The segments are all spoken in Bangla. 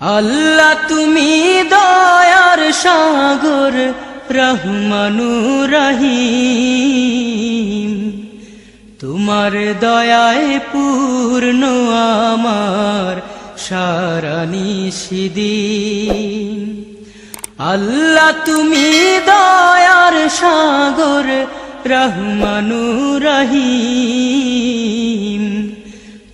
আল্লাহ তুমি দয়ার সাগর রহমানু রহিম তোমার দয়ায় পূর্ণ আমার সারা নিষিদিন আল্লাহ তুমি দয়ার সাগর রহমানু রহিম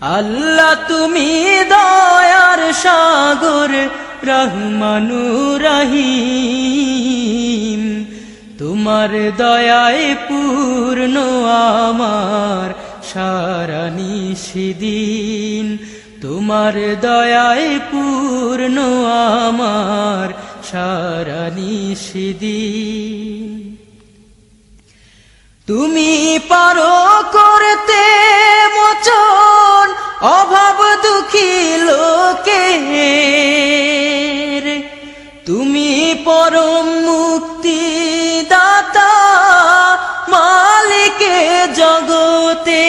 আল্লাহ তুমি দয়ার সাগর, রহমানু রহিম। তোমার দয়ায় পূর্ণ আমার সারা নিষিদিন। তোমার দয়ায় পূর্ণ আমার সারা নিষিদিন। তুমি পারো করতে মোচন মুক্তি দাতা মালিকে জগতে।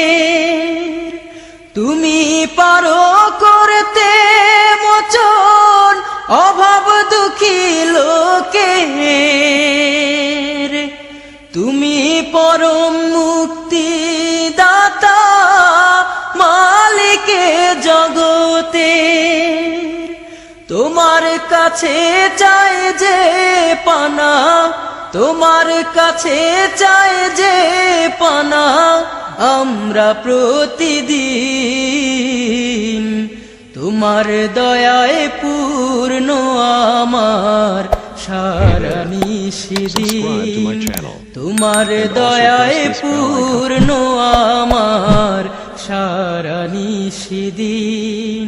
তুমি পারো করতে কাছে চাই যে পানা তোমার কাছে চাই যে পানা আমরা প্রতিদিন তোমার দয়ায় পূর্ণ আমার সারা channel. তোমার দয়ায়. পূর্ণ আমার সারা নিষিদিন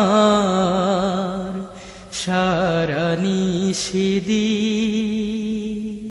সারা নিষিদিন